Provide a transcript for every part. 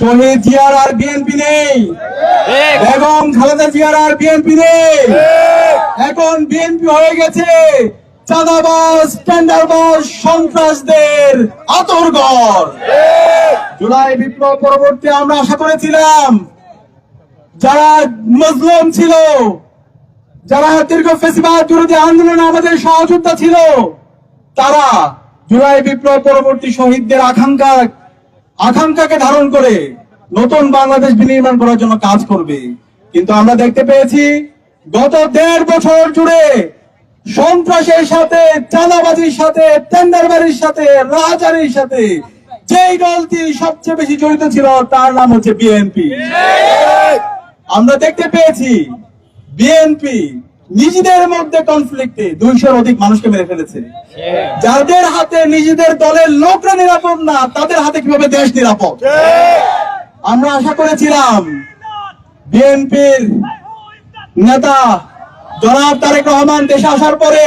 শহীদ জিয়ার আর বিএনপি নেই। বেগম খালেদা জিয়ার আর বিএনপি নেই। এখন বিএনপি হয়ে গেছে চাঁদাবাজ টেন্ডারবাজ সন্ত্রাসদের আতরঘর জুলাই বিপ্লব পরবর্তী আমরা আশা করেছিলাম। যারা মজলুম ছিল যারা দীর্ঘ ফেসিবাদ বিরোধী আন্দোলনে আমাদের সহযোদ্ধা ছিল তারা জুলাই বিপ্লব পরবর্তী শহীদদের আকাঙ্ক্ষা আকাঙ্ক্ষাকে ধারণ করে নতুন বাংলাদেশ বিনির্মাণ করার জন্য কাজ করবে। কিন্তু আমরা দেখতে পেয়েছি, গত দেড় বছর জুড়ে সন্ত্রাসের সাথে, চাঁদাবাজির সাথে, টেন্ডারবাজির সাথে রাজারির সাথে যেই দলটি সবচেয়ে বেশি জড়িত ছিল, তার নাম হচ্ছে বিএনপি। আমরা দেখতে পেয়েছি, বিএনপি নিজেদের মধ্যে কনফ্লিক্টে দুইশোর অধিক মানুষকে মেরে ফেলেছে। যাদের হাতে নিজেদের দলের লোকরা নিরাপদ না তাদের হাতে কীভাবে দেশ নিরাপদ? আমরা আশা করেছিলাম বিএনপির নেতা জনাব তারেক রহমান দেশে আসার পরে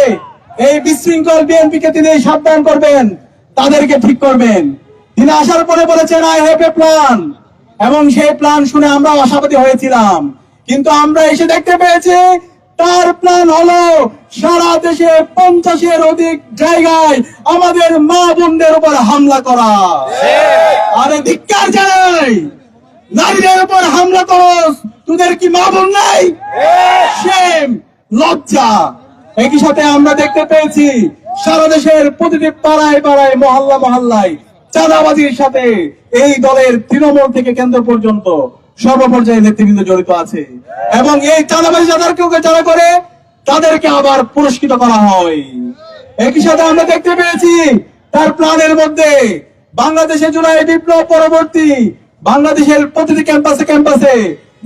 এই বিশৃঙ্খল বিএনপি কে তিনি সাবধান করবেন তাদেরকে ঠিক করবেন। তিনি আসার পরে বলেছেন আই হ্যাভ এ প্ল্যান এবং সেই প্ল্যান শুনে আমরা আশাবাদী হয়েছিলাম। কিন্তু আমরা এসে দেখতে পেয়েছি তার প্ল্যান হলো সারা দেশে পঞ্চাশের অধিক জায়গায় আমাদের মা বোনদের উপর হামলা করা। আরে ধিক্কার জানাই, নারীদের উপর হামলা করস তোদের কি মা বোন নাই? লজ্জা। একই সাথে আমরা দেখতে পেয়েছি, সারা দেশের প্রতিটি পাড়ায় পাড়ায়, মহল্লা মহল্লায় চাঁদাবাজির সাথে এই দলের তৃণমূল থেকে কেন্দ্র পর্যন্ত সর্বপর্যায়ে নেতৃবৃন্দ জড়িত আছে। এবং এই চাঁদাবাজি যাদেরকে যারা করে, তাদেরকে আবার পুরস্কৃত করা হয়। একই সাথে আমরা দেখতে পেয়েছি, তার প্ল্যানের মধ্যে বাংলাদেশে জুলাই বিপ্লব পরবর্তী বাংলাদেশের প্রতিটি ক্যাম্পাসে ক্যাম্পাসে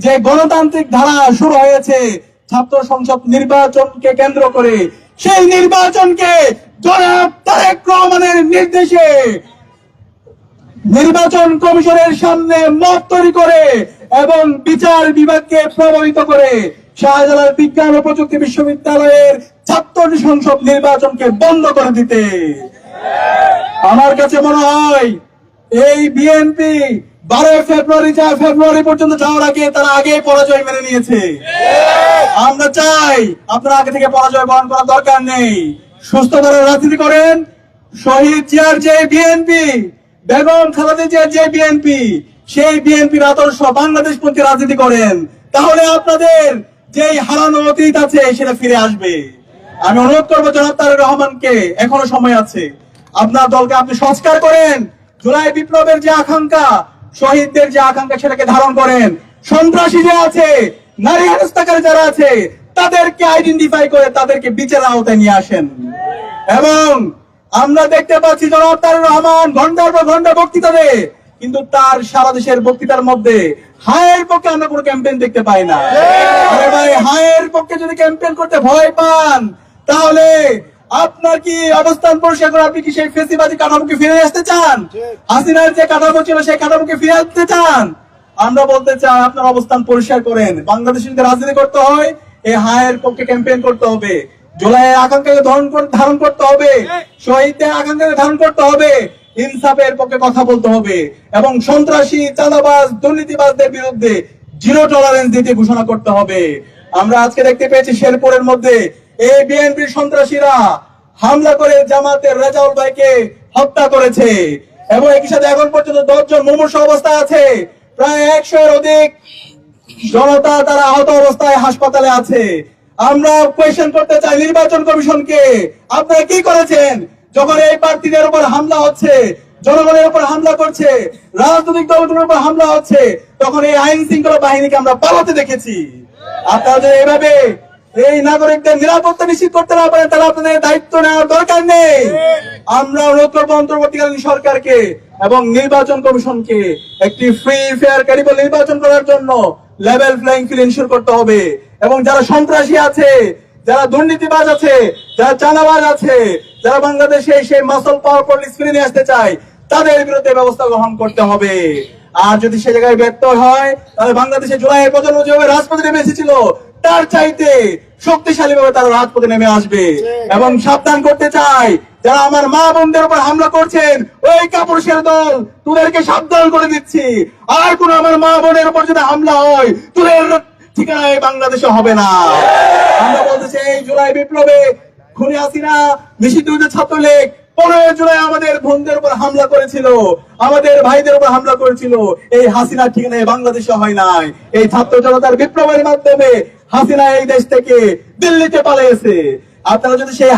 যে গণতান্ত্রিক ধারা শুরু হয়েছে, ছাত্র সংসদ নির্বাচনকে কেন্দ্র করে, সেই নির্বাচনকে নির্দেশে নির্বাচন কমিশনের সামনে মত তৈরি করে এবং বিচার বিভাগকে প্রভাবিত করে শাহজালাল বিজ্ঞান ও প্রযুক্তি বিশ্ববিদ্যালয়ের ছাত্র সংসদ নির্বাচনকে বন্ধ করে দিতে। আমার কাছে মনে হয়, এই বিএনপি বারোই ফেব্রুয়ারি, চার ফেব্রুয়ারি পর্যন্ত যাওয়ার আগে তারা আগে পরাজয় মেনে নিয়েছে। আমরা চাই আপনারা আগে থেকে পরাজয় বহন করার দরকার নেই। সুস্থ ধরে রাজনীতি করেন। শহীদ জিয়ার যে বিএনপি, বেগম খালেদা জিয়ার যে বিএনপি সেই বিএনপির আদর্শ বাংলাদেশ পন্থী রাজনীতি করেন, তাহলে আপনাদের যেই হারানো অতীত আছে সেটা ফিরে আসবে। আমি অনুরোধ করব জনাব তারেক রহমানকে, এখনও সময় আছে। আপনার দলকে আপনি সংস্কার করেন, জুলাই বিপ্লবের যে আকাঙ্ক্ষা, শহীদদের যে আকাঙ্ক্ষা সেটাকে ধারণ করেন। সন্ত্রাসী যে আছে, নারী হেনস্থাকারী যারা আছে, তাদেরকে আইডেন্টিফাই করে তাদেরকে বিচারের আওতায় নিয়ে আসেন। এবং আমরা দেখতে পাচ্ছি জনাব তারেক রহমান ঘণ্টার পর ঘণ্টা বক্তৃতা দেয়। কিন্তু তার সারা দেশের বক্তৃতার মধ্যে হায়ের পক্ষে আমরা কোনো ক্যাম্পেইন দেখতে পাই না। আরে ভাই হায়ের পক্ষে যদি ক্যাম্পেইন করতে ভয় পান তাহলে আপনার কি অবস্থান পরিষ্কার করে আপনি কি সেই ফেসিবাদী কাঠামোকে ফিরে আসতে চান? হাসিনার যে কাঠামো ছিল সেই কাঠামোকে ফিরে আসতে চান? আমরা বলতে চাই আপনার অবস্থান পরিষ্কার করেন। বাংলাদেশে যদি রাজনীতি করতে হয় এই হায়ের পক্ষে ক্যাম্পেইন করতে হবে। জুলাইয়ের আকাঙ্ক্ষাকে ধারণ ধারণ করতে হবে। শহীদদের আকাঙ্ক্ষাকে ধারণ করতে হবে। ইনসাফের পক্ষে কথা বলতে হবে এবং সন্ত্রাসী, চাঁদাবাজ, দুর্নীতিবাজদের বিরুদ্ধে জিরো টলারেন্স দিতে ঘোষণা করতে হবে। আমরা আজকে দেখতে পেয়েছি শেরপুরের মধ্যে এই বিএনপির সন্ত্রাসীরা হামলা করে জামাতের রেজাউল ভাইকে হত্যা করেছে এবং একই সাথে এখন পর্যন্ত দশজন মুমূর্ষ অবস্থা আছে। প্রায় একশো এর অধিক জনতা তারা আহত অবস্থায় হাসপাতালে আছে। আমরা কোয়েশন করতে চাই, নির্বাচন কমিশনকে। আপনারা কি করেছেন? যখন এই প্রার্থীদের উপর হামলা হচ্ছে, জনগণের উপর হামলা করছে, রাজনৈতিক দলগুলোর উপর হামলা হচ্ছে, তখন এই আইন শৃঙ্খলা বাহিনীকে আমরা পালাতে দেখেছি। আপনারা এভাবে এই নাগরিকদের নিরাপত্তা নিশ্চিত করতে না পারেন, তাহলে আপনাদের দায়িত্ব নেওয়ার দরকার নেই। আমরা অনুরোধ করব অন্তর্বর্তীকালীন সরকারকে এবং নির্বাচন কমিশনকে একটি ফ্রি ফেয়ার ক্যারিবল নির্বাচন করার জন্য লেভেল ফ্লাইং ফিল ইনশিওর করতে হবে। এবং যারা সন্ত্রাসী আছে, যারা দুর্নীতিবাজ আছে, যারা চাঁদাবাজ আছে যারা বাংলাদেশে সেই মাসল পাওয়ার পলিস ফিরে নিয়ে আসতে চায়, তাদের বিরুদ্ধে ব্যবস্থা গ্রহণ করতে হবে। আর যদি সে জায়গায় ব্যর্থ হয়, তাহলে বাংলাদেশে জুলাইয়ের প্রজন্ম যেভাবে রাজপথে নেমে এসেছিল, তার চাইতে শক্তিশালী ভাবে তারা রাজপথে নেমে আসবে। এবং সাবধান করতে চাই, যারা আমার মা বোনদের উপর হামলা করছেন, ওই কাপুরুষের দল, তোদেরকে সাবধান করে দিচ্ছি। আর কোন আমার মা বোনের উপর যদি হামলা হয়, তোদের ঠিকানায় বাংলাদেশে হবে না। আমরা বলতেছি এই জুলাই বিপ্লবে খুনি হাসিনা নিষিদ্ধ ছাত্রলীগ পনেরো জুলাই আমাদের বোনদের উপর হামলা করেছিল। আমাদের ভাইদের উপর হামলা করেছিল। এই হাসিনা ঠিকানায় বাংলাদেশে হয় নাই। এই ছাত্র জনতার বিপ্লবের মাধ্যমে হাসিনা এই দেশ থেকে দিল্লিতে পালিয়েছে। আপনারা যদি সেই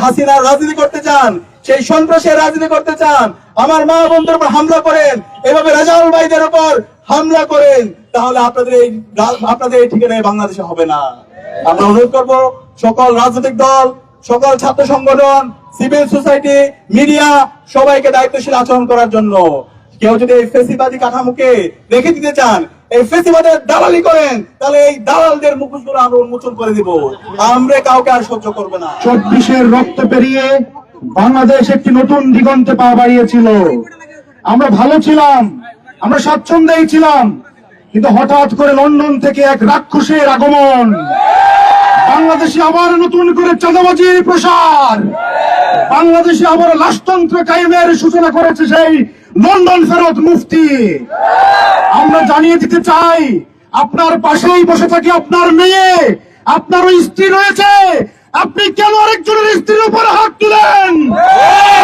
রাজনীতি করতে চান, সেই সন্ত্রাসের রাজনীতি করতে চান, আমার মা বোনদের উপর হামলা করেন, এভাবে রাজাউল ভাইদের উপর হামলা করেন, তাহলে আপনাদের এই আপনাদের এই ঠিকানায় বাংলাদেশে হবে না। আমরা অনুরোধ করব সকল রাজনৈতিক দল সকল ছাত্র সংগঠন সিভিল সোসাইটি মিডিয়া সবাইকে দায়িত্বশীল আচরণ করার জন্য। কেউ যদি এই ফেসিবাদী কাঠামোকে রেখে দিতে চান, এই ফেসিবাদের দালালি করেন, তাহলে এই দালালদের মুখোশগুলো আমরা উন্মোচন করে দিব। আমরা কাউকে আর সহ্য করবে না। চব্বিশের রক্ত পেরিয়ে বাংলাদেশ একটি নতুন দিগন্তে পা বাড়িয়েছিল। আমরা ভালো ছিলাম, আমরা স্বাচ্ছন্দ্যেই ছিলাম, কিন্তু হঠাৎ করে লন্ডন থেকে এক রাক্ষসের আগমন। বাংলাদেশে আবার নতুন করে চাঁদাবাজির প্রসার। বাংলাদেশে আবার লাশতন্ত্র কায়েমের সূচনা করেছে সেই লন্ডন ফেরত মুফতি। আমরা জানিয়ে দিতে চাই, আপনার পাশেই বসে থাকে আপনার মেয়ে, আপনার ওই স্ত্রী রয়েছে। আপনি কেন আরেকজনের স্ত্রীর উপর হাত তুলেন?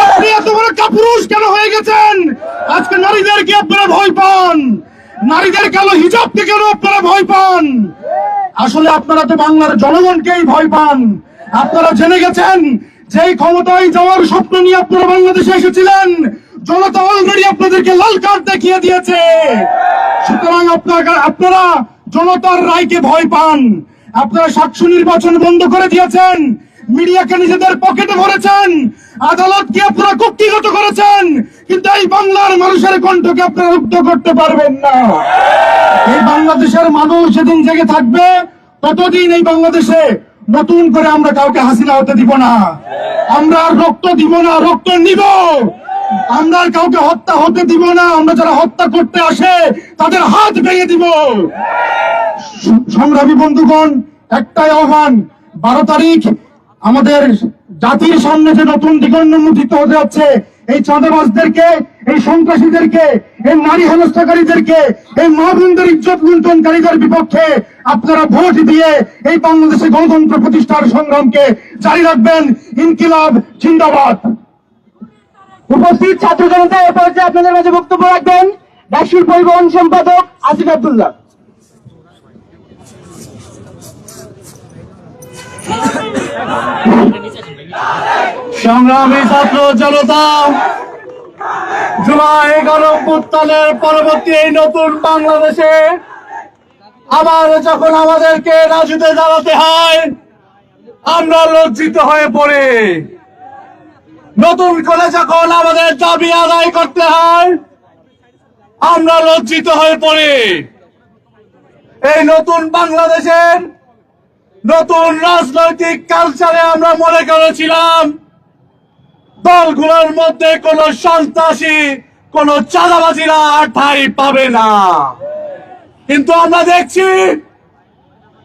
আপনি এত বড় কাপুরুষ কেন হয়ে গেছেন? আজকে নারীদেরকে আপনারা ভয় পান। নারীদের কেন হিজাবকে কেন আপনারা ভয় পান? আসলে আপনারা তো বাংলার জনগণকেই ভয় পান। আপনারা জেনে গেছেন যে ক্ষমতায় যাওয়ার স্বপ্ন নিয়ে আপনারা বাংলাদেশে এসেছিলেন, জনতা অলরেডি আপনাদেরকে লাল কার্ড দেখিয়ে দিয়েছে। সুতরাং আপনারা আপনারা জনতার রায়কে ভয় পান। আপনারা সাতশো নির্বাচন বন্ধ করে দিয়েছেন। মিডিয়াকে নিজেদের পকেটে ভরেছেন। আদালতকে আপনারা করেছেন। কিন্তু এই বাংলার মানুষের কণ্ঠকে আপনারা করতে পারবেন না। এই বাংলাদেশের মানুষ জেগে থাকবে, ততদিন এই বাংলাদেশে নতুন করে আমরা কাউকে হাসিনা হতে দিব না। আমরা রক্ত দিব না, রক্ত নিব। আমরা কাউকে হত্যা হতে দিব না। আমরা যারা হত্যা করতে আসে, তাদের হাত ভেঙে দিব। সংগ্রামী বন্ধুগণ, একটাই আহ্বান, বারো তারিখ আমাদের জাতির সামনে যে নতুন দিগন্নমুঠিত হতে যাচ্ছে, এই চাঁদাবাজদেরকে, এই সন্ত্রাসীদেরকে, এই নারী হেনস্থাকারীদেরকে, এই মা বোনদের ইজ্জত লুণ্ঠনকারীদের বিপক্ষে আপনারা ভোট দিয়ে এই বাংলাদেশে গণতন্ত্র প্রতিষ্ঠার সংগ্রামকে জারি রাখবেন। ইনকিলাব জিন্দাবাদ। উপস্থিত ছাত্র জনতা এ পর্যায়ে আপনাদের মাঝে বক্তব্য রাখবেন, ডাকসুর পরিবহন সম্পাদক আসিফ আব্দুল্লাহ। সংগ্রামী ছাত্র জনতা, জুলাই গণপুত্তানের পরবর্তী এই নতুন বাংলাদেশে আবার যখন আমাদেরকে রাজুতে দাঁড়াতে হয়, আমরা লজ্জিত হয়ে পড়ে। নতুন করে যখন আমাদের দাবি আদায় করতে হয়, আমরা লজ্জিত হয়ে পড়ে। এই নতুন বাংলাদেশের নতুন রাজনৈতিক কালচারে আমরা মনে করেছিলাম, দলগুলোর মধ্যে কোন সন্ত্রাসী, কোন চাঁদাবাজিরা আর ঠাই পাবে না। কিন্তু আমরা দেখছি,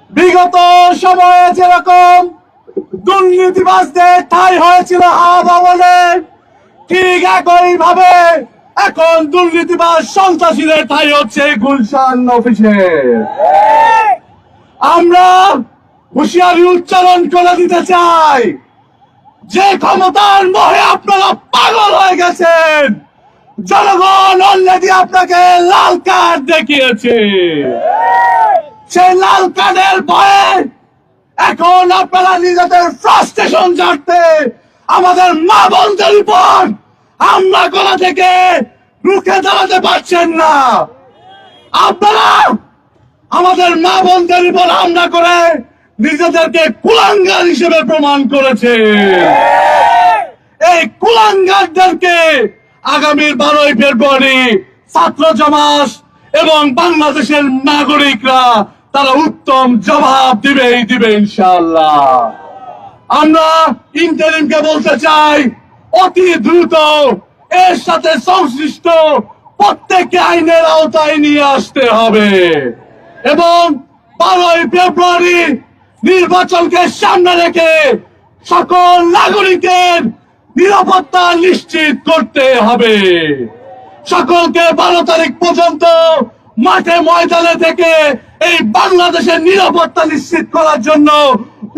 বিগত সময়ে যেরকম দুর্নীতিবাজদের ঠাই হয়েছিল হাওয়া ঠিক একই ভাবে এখন দুর্নীতিবাজ সন্ত্রাসীদের ঠাই হচ্ছে গুলশান অফিসে। আমরা হুঁশিয়ারি উচ্চারণ করে দিতে চাই। যে ক্ষমতার মোহে আপনারা পাগল হয়ে গেছেন, জনগণ অলরেডি আপনাকে লাল কার্ড দেখিয়েছে। সেই লাল কার্ডের ভয়ে এখন আপনারা নিজেদের ফ্রাস্ট্রেশন ঝাড়তে আমাদের মা বোনদের উপর হামলা করা থেকে রুখে দাঁড়াতে পারছেন না। আপনারা আমাদের মা বোনদের উপর হামলা করে নিজেদেরকে কুলাঙ্গার হিসেবে প্রমাণ করেছে। এই কুলাঙ্গারদেরকে আগামী বারোই ফেব্রুয়ারি ছাত্র জমাস এবং বাংলাদেশের নাগরিকরা তারা উত্তম জবাব দিবেই দিবে ইনশাল্লাহ আমরা ইন্টারিমকে বলতে চাই, অতি দ্রুত এর সাথে সংশ্লিষ্ট প্রত্যেককে আইনের আওতায় নিয়ে আসতে হবে। এবং বারোই ফেব্রুয়ারি নির্বাচনকে সামনে রেখে সকল নাগরিকের নিরাপত্তা নিশ্চিত করতে হবে। সকলকে বারো তারিখ পর্যন্ত মাঠে ময়দানে থেকে এই বাংলাদেশের নিরাপত্তা নিশ্চিত করার জন্য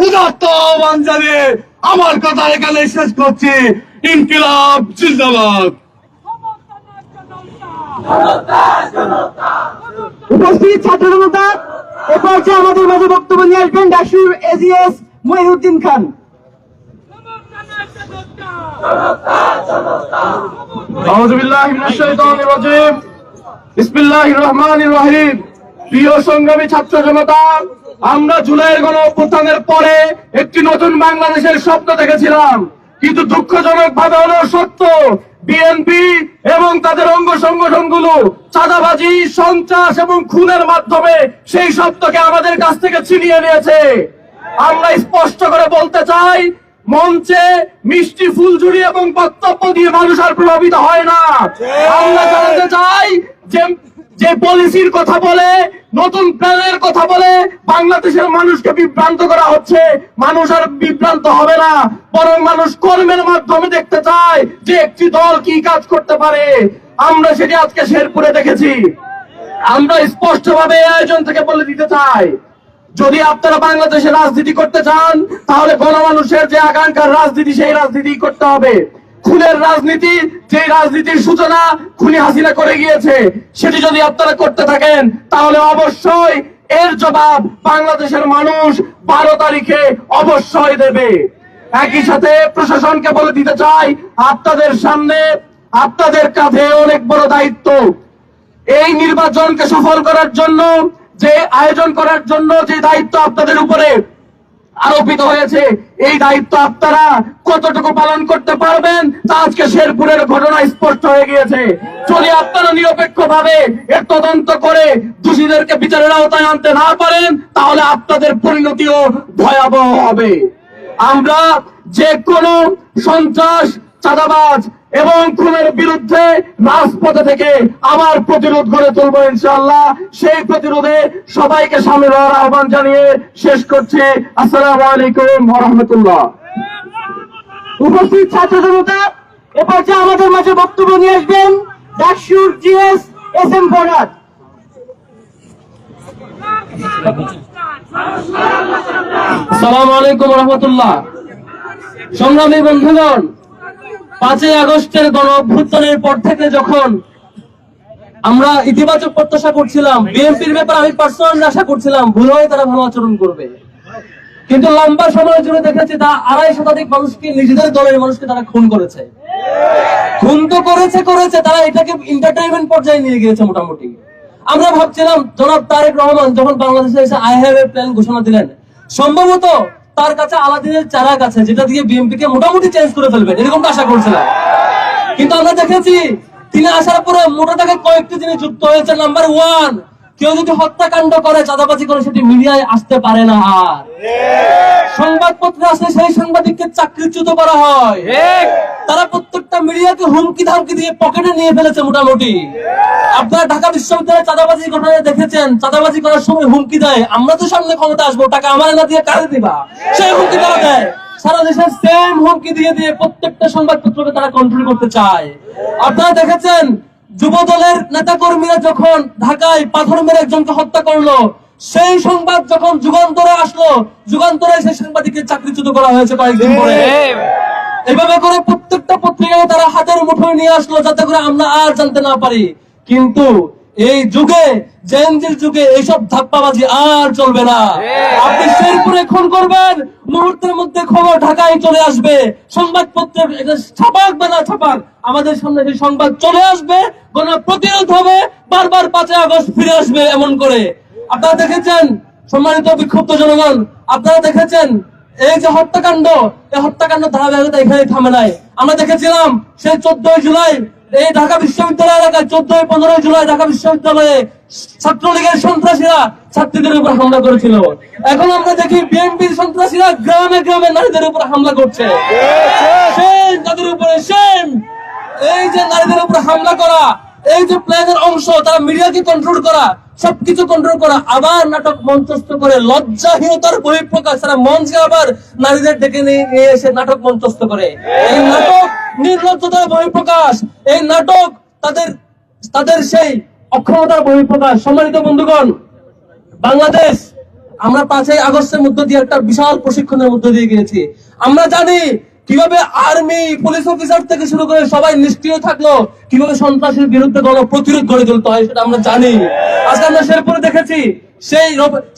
উদাত্ত আহ্বান জানিয়ে আমার কথা এখানে শেষ করছি। ইনকিলাব জিন্দাবাদ। উপস্থিত ছাত্র জনতা আমাদের মাঝে বক্তব্য নিয়ে আসবেন ডাকসুর এজিএস মহিউদ্দিন খান। প্রিয় সংগ্রামী ছাত্র জনতা, আমরা জুলাইয়ের গণ অভ্যুত্থানের পরে একটি নতুন বাংলাদেশের স্বপ্ন দেখেছিলাম। কিন্তু দুঃখজনক ভাবে হলো সত্য বিএনপি এবং তাদের অঙ্গ সংগঠনগুলো চাঁদাবাজি, সন্ত্রাস এবং খুনের মাধ্যমে সেই সত্যকে আমাদের কাছ থেকে ছিনিয়ে নিয়েছে। আমরা স্পষ্ট করে বলতে চাই, মঞ্চে মিষ্টি ফুলঝুরি এবং বক্তব্য দিয়ে মানুষ আর প্রভাবিত হয় না। আমরা জানাতে চাই যে যে পলিসির কথা বলে, নতুন প্ল্যানের কথা বলে, বাংলাদেশের মানুষকে বিভ্রান্ত করা হচ্ছে, মানুষ আর বিভ্রান্ত হবে না। বরং মানুষ কর্মের মাধ্যমে দেখতে চায় যে একটি দল কি কাজ করতে পারে। আমরা সেটি আজকে শেরপুরে দেখেছি। আমরা স্পষ্ট ভাবে আয়োজন থেকে বলে দিতে চাই, যদি আপনারা বাংলাদেশে রাজনীতি করতে চান, তাহলে গণমানুষের যে আকাঙ্ক্ষার রাজনীতি, সেই রাজনীতি করতে হবে। খুনের রাজনীতি যে রাজনীতির সূচনা খুনি হাসিনা করে গিয়েছে, সেটি যদি আপনারা করতে থাকেন, তাহলে অবশ্যই এর জবাব বাংলাদেশের মানুষ বারো তারিখে অবশ্যই দেবে। একই সাথে প্রশাসনকে বলে দিতে চাই, আপনাদের সামনে, আপনাদের কাঁধে অনেক বড় দায়িত্ব। এই নির্বাচনকে সফল করার জন্য, যে আয়োজন করার জন্য যে দায়িত্ব আপনাদের উপরে আরোপিত হয়েছে। এই দায়িত্ব আপনারা কতটুকু পালন করতে পারবেন তা আজকে শেরপুরের ঘটনা স্পষ্ট হয়ে গিয়েছে। যদি আপনারা নিরপেক্ষ ভাবে এর তদন্ত করে দোষীদেরকে বিচারের আওতায় আনতে না পারেন, তাহলে আপনাদের পরিণতিও ভয়াবহ হবে। আমরা যে কোনো সন্ত্রাস, চাঁদাবাজ এবং খুনের বিরুদ্ধে রাজপথে থেকে আবার প্রতিরোধ গড়ে তুলবো ইনশাআল্লাহ। সেই প্রতিরোধে সবাইকে সামিল হওয়ার আহ্বান জানিয়ে শেষ করছি। আসসালামু আলাইকুম রহমতুল্লাহ উপস্থিত ছাত্র জনতা এ পর্যায়ে আমাদের মাঝে বক্তব্য নিয়ে আসবেন ডাকসুর জিএস এস এম বরাদ সালাম আলাইকুম রহমতুল্লাহ সংগ্রামী বন্ধুগণ পাঁচই আগস্টের গণ অভ্যুত্থানের পর থেকে যখন আমরা ইতিবাচক প্রত্যাশা করছিলাম, বিএনপির ব্যাপারে আমি পার্সোনালি আশা করছিলাম, ভুল হয়ে তারা ভালো আচরণ করবে। কিন্তু লম্বা সময় জুড়ে দেখেছি তা আড়াই শতাধিক মানুষকে নিজেদের দলের মানুষকে তারা খুন করেছে। খুন তো করেছে করেছে, তারা এটাকে এন্টারটেইনমেন্ট পর্যায়ে নিয়ে গিয়েছে মোটামুটি। আমরা ভাবছিলাম, জনাব তারেক রহমান যখন বাংলাদেশে এসে আই হ্যাভ এ প্ল্যান ঘোষণা দিলেন, সম্ভবত তার কাছে আলাদিনের চারা কাছে যেটা দিয়ে বিএনপি কে মোটামুটি চেঞ্জ করে ফেলবেন এরকম আশা করছিলাম। কিন্তু আমরা দেখেছি, তিনি আসার পরে মোটা থেকে কয়েকটি জিনিস যুক্ত হয়েছে নাম্বার ওয়ান কেউ যদি হত্যাকাণ্ড করে চাঁদাবাজি করে সেটি মিডিয়ায় আসতে পারে না আর। সংবাদপত্রে আসলে সেই সাংবাদিককে চাকরিচ্যুত করা হয়। তারা প্রত্যেকটা মিডিয়াকে হুমকি ধামকি দিয়ে পকেটে নিয়ে ফেলেছে মোটামুটি। আপনারা ঢাকা বিশ্ববিদ্যালয়ে চাঁদাবাজি ঘটনা দেখেছেন চাঁদাবাজি করার সময় হুমকি দেয়। আমরা তো সামনে ক্ষমতা আসব টাকা আমার না দিয়ে কাজে দিবা? সেই হুমকি তারা দেয়। সারা দেশের সেম হুমকি দিয়ে দিয়ে প্রত্যেকটা সংবাদপত্রকে তারা কন্ট্রোল করতে চায়। আপনারা দেখেছেন যুব দলের নেতা কর্মীরা যখন ঢাকায় পাথর মেরে একজনকে হত্যা করল সেই সংবাদ যখন যুগান্তরে আসলো যুগান্তরে সেই সাংবাদিককে চাকরিচ্যুত করা হয়েছে কয়েকদিন পরে। এভাবে করে প্রত্যেকটা পত্রিকায় তারা হাতের মুঠোয় নিয়ে আসলো যাতে করে আমরা আর জানতে না পারি। কিন্তু এই যুগে জেনজির যুগে এইসব ধাপ্পাবাজি আর চলবে না। আপনি শেরপুরে খুন করবেন মুহূর্তের মধ্যে খবর ঢাকায় চলে আসবে। সংবাদপত্রের এটা ছাপাক বা না ছাপাক আমাদের সামনে সেই সংবাদ চলে আসবে কোন প্রতিরোধ হবে বারবার পাঁচই আগস্ট ফিরে আসবে এমন করে। আপনারা দেখেছেন সম্মানিত বিক্ষুব্ধ জনগণ আপনারা দেখেছেন এই যে হত্যাকাণ্ড এই হত্যাকাণ্ড ধারাবাহিকতা এখানে থামে নাই। আমরা দেখেছিলাম সেই চোদ্দই জুলাই এই ঢাকা বিশ্ববিদ্যালয় এলাকায় চোদ্দই পনেরোই জুলাই ঢাকা বিশ্ববিদ্যালয়ে ছাত্রলীগের সন্ত্রাসীরা ছাত্রীদের উপর হামলা করেছিল। এখন আমরা দেখি বিএনপির সন্ত্রাসীরা গ্রামে গ্রামে নারীদের উপর হামলা করছে। তাদের উপরে সেম এই যে নারীদের উপর হামলা করা, এই যে প্ল্যানের অংশ, তারা মিডিয়াকে কন্ট্রোল করা সবকিছু কন্ট্রোল করা, আবার নাটক মঞ্চস্থ করে লজ্জাহীনতার বহিঃপ্রকাশ তারা মঞ্চে আবার নারীদের ডেকে নিয়ে এসে নাটক মঞ্চস্থ করে। এই নাটক নির্লজ্জতার বহিঃপ্রকাশ, এই নাটক তাদের তাদের সেই অক্ষমতার বহিঃপ্রকাশ। সম্মানিত বন্ধুগণ, বাংলাদেশ, আমরা পাঁচই আগস্টের মধ্য দিয়ে একটা বিশাল প্রশিক্ষণের মধ্য দিয়ে গিয়েছি। আমরা জানি কীভাবে আর্মি পুলিশ অফিসার থেকে শুরু করে সবাই নিষ্ক্রিয় থাকল, কীভাবে সন্ত্রাসের বিরুদ্ধে গণ প্রতিরোধ গড়ে তুলতে হয় সেটা আমরা জানি। আজকে আমরা শেরপুরে দেখেছি, সেই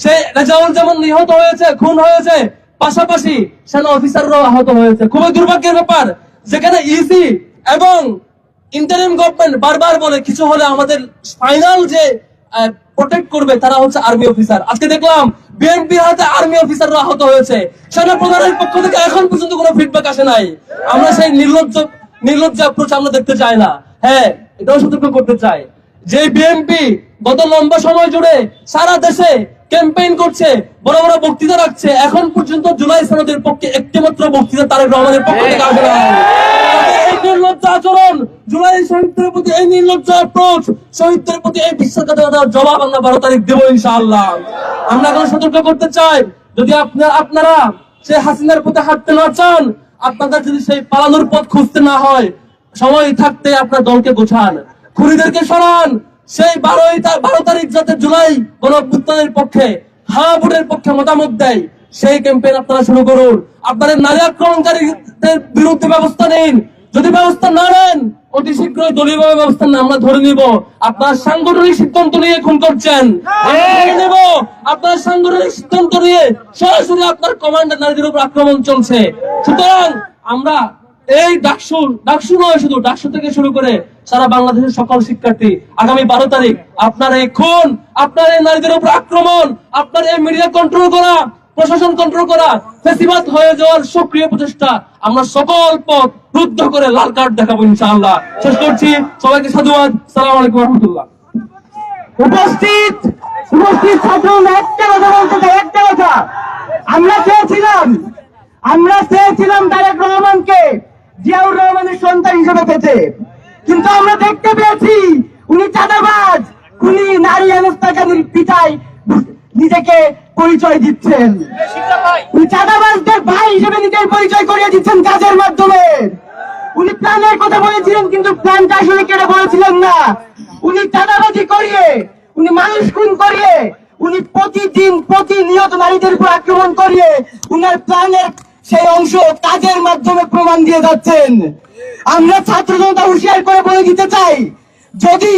সেই রেজাউল যেমন নিহত হয়েছে, খুন হয়েছে, পাশাপাশি সেনা অফিসাররাও আহত হয়েছে। খুবই দুর্ভাগ্যের ব্যাপার, যেখানে ইসি এবং ইন্টারিম গভর্নমেন্ট বারবার বলে কিছু হলে আমাদের ফাইনাল যে প্রোটেক্ট করবে তারা হচ্ছে আর্মি অফিসার আজকে দেখলাম বিএনপির হাতে আর্মি অফিসাররা আহত হয়েছে। সেনা প্রধানের পক্ষ থেকে এখন পর্যন্ত কোনো ফিডব্যাক আসে নাই। আমরা সেই নির্লজ্জ নির্লজ্জ অ্যাপ্রোচ আমরা দেখতে চাই না। হ্যাঁ এটাও সতর্ক করতে চাই। যে বিএনপি গত লম্বা সময় জুড়ে সারা দেশে ক্যাম্পেইন করছে, বড় বড় বক্তৃতা রাখছে, এখন পর্যন্ত জুলাই সনদের পক্ষে একটি মাত্র বক্তৃতা তারেক রহমানের পক্ষ থেকে আসে বিশ্বাসঘাতকতার জবাব আমরা বারো তারিখ দেবো ইনশাআল্লাহ। আমরা এখন সতর্ক করতে চাই। যদি আপনার আপনারা সেই হাসিনার পথে হাঁটতে না চান, আপনাদের যদি সেই পালানোর পথ খুঁজতে না হয়, সময় থাকতে আপনার দলকে গোছান। খুনিদেরকে সরান। সেই বারোই বারো তারিখ যাতে জুলাই গণ অভ্যুত্থানের পক্ষে, হা ভোটের পক্ষে মতামত দেয়, সেই ক্যাম্পেইন আপনারা শুরু করুন। আপনাদের নারী আক্রমণকারীদের বিরুদ্ধে ব্যবস্থা নিন। যদি ব্যবস্থা না নেন, অতি শীঘ্রই দলীয় ব্যবস্থা না আমরা ধরে নিব, আপনার সাংগঠনিক সিদ্ধান্ত নিয়ে খুন করছেন। আপনার সাংগঠনিক সিদ্ধান্ত নিয়ে সরাসরি আপনার কমান্ডার নারীদের উপর আক্রমণ চলছে। সুতরাং আমরা এই ডাকসু ডাকসু নয় শুধু, ডাকসু থেকে শুরু করে সারা বাংলাদেশের সকল শিক্ষার্থী আগামী বারো তারিখ আপনার এই খুন, আপনার এই নারীদের উপর আক্রমণ, আপনার এই মিডিয়া কন্ট্রোল করা প্রশাসন কন্ট্রোল করা, ফেসিবাদ হয়ে যাওয়ার সক্রিয় প্রচেষ্টা, আমরা সকল পথ রুদ্ধ করে লাল কার্ড দেখাবো ইনশাআল্লাহ। শেষ করছি, সবাইকে সাধুবাদ, সালাম আলাইকুম রহমতুল্লাহ। উপস্থিত উপস্থিত ছাত্র একটা কথা বলতে চাই, একটা কথা। আমরা চেয়েছিলাম আমরা চেয়েছিলাম তারেক রহমানকে জিয়াউর রহমানের সন্তান হিসেবে পেতে। কিন্তু আমরা দেখতে পেয়েছি, উনি চাঁদাবাজ, উনি নারী হেনস্থাকারীর পিতায় নিজেকে পরিচয় দিচ্ছেন। উনি চাঁদাবাজদের ভাই হিসেবে নিজের পরিচয় করিয়ে দিচ্ছেন কাজের মাধ্যমে। উনি প্ল্যানের কথা বলেছিলেন, কিন্তু প্ল্যানটা আসলে কেটে বলেছিলেন না। উনি চাঁদাবাজি করিয়ে, উনি মানুষ খুন করিয়ে, উনি প্রতিদিন প্রতিনিয়ত নারীদের উপর আক্রমণ করিয়ে উনার প্ল্যানের সেই অংশ কাজের মাধ্যমে প্রমাণ দিয়ে যাচ্ছেন। আমরা ছাত্র জনতা হুঁশিয়ার করে বলে দিতে চাই, যদি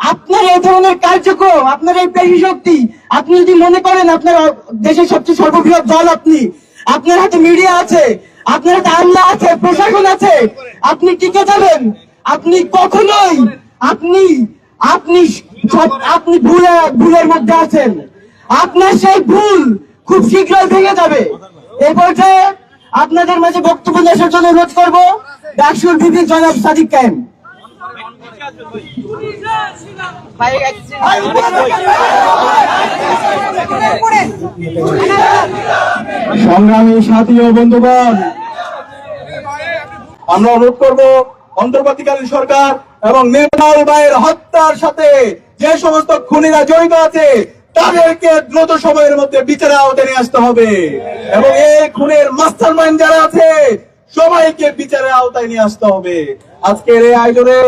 আপনার এই ধরনের কার্যক্রম, আপনার এই পেশি শক্তি, আপনি যদি মনে করেন আপনার দেশের সবচেয়ে সর্ববৃহৎ দল আপনি, আপনার হাতে মিডিয়া আছে, আপনার হাতে আমলা আছে, প্রশাসন আছে, আপনি টিকে যাবেন, আপনি কখনোই আপনি আপনি আপনি ভুলে, ভুলের মধ্যে আছেন। আপনার সেই ভুল খুব শীঘ্রই ভেঙে যাবে। এই পর্যায়ে আপনাদের মাঝে বক্তব্য দেওয়ার জন্য অনুরোধ করব। ডাকসুর বিপি জনাব সাদিক কায়েম। সংগ্রামী সাথী ও বন্ধুগণ, আমরা অনুরোধ করব অন্তর্বর্তীকালীন সরকার এবং নেপাল ভাইয়ের হত্যার সাথে যে সমস্ত খুনিরা জড়িত আছে, তাদেরকে দ্রুত সময়ের মধ্যে বিচারের আওতায় নিয়ে আসতে হবে। এবং এই খুনের মাস্টার মাইন্ড যারা আছে, সবাইকে বিচারের আওতায় নিয়ে আসতে হবে। আজকের এই আয়োজনে